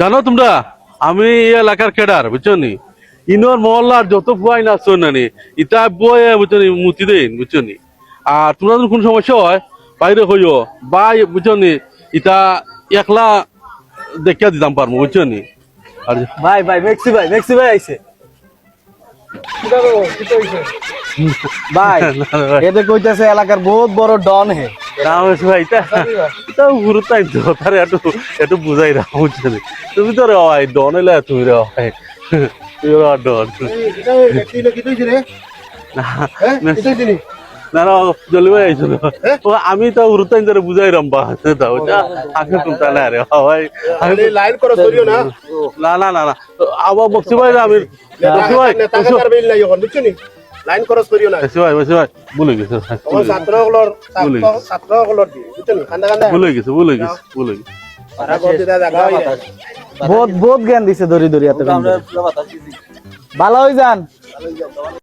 জানো তোমরা আমি এই এলাকার কেডার বুঝছ নি ইনোর মহল্লার যত ফুয়াই না নানি ইটা বয়ে বুঝছ নি মুতি দেন বুঝছ নি আর তোমরা কোন সমস্যা হয় বাইরে হইও বা বুঝছ নি ইটা একলা দেখিয়া দিতাম পারব বুঝছ নি আর ভাই ভাই মেক্সি ভাই মেক্সি ভাই আইছে। ভাই এতে কইতাছে এলাকার বহুত বড় ডন হে। একটু একটু বুঝাই রাখ তুমি তো রে ভাই ডন এলে তুমি রে তুমি রে ডন। না না। ভাই আইছো ও আমি তো গুরুত্ব ধরে বুঝাই রাম বা তা ওটা আগে তুমি না রে ভাই আমি লাইন করো সরিও না। না না না না। আবার বক্সি ভাই আমি বক্সি ভাই নেতাকার বিল নাই এখন বুঝছ নি? লাইন খরচ সরিও না বক্সি ভাই বক্সি ভাই ভুলে গেছে। ছাত্রগুলোর ছাত্রগুলোর কান্দা কান্দা। ভুলে গেছে ভুলে গেছে ভুলে গেছে। তারা করতে দাদা জায়গা বহুত বহুত জ্ঞান দিছে দড়ি দড়ি এত ভালো হই যান।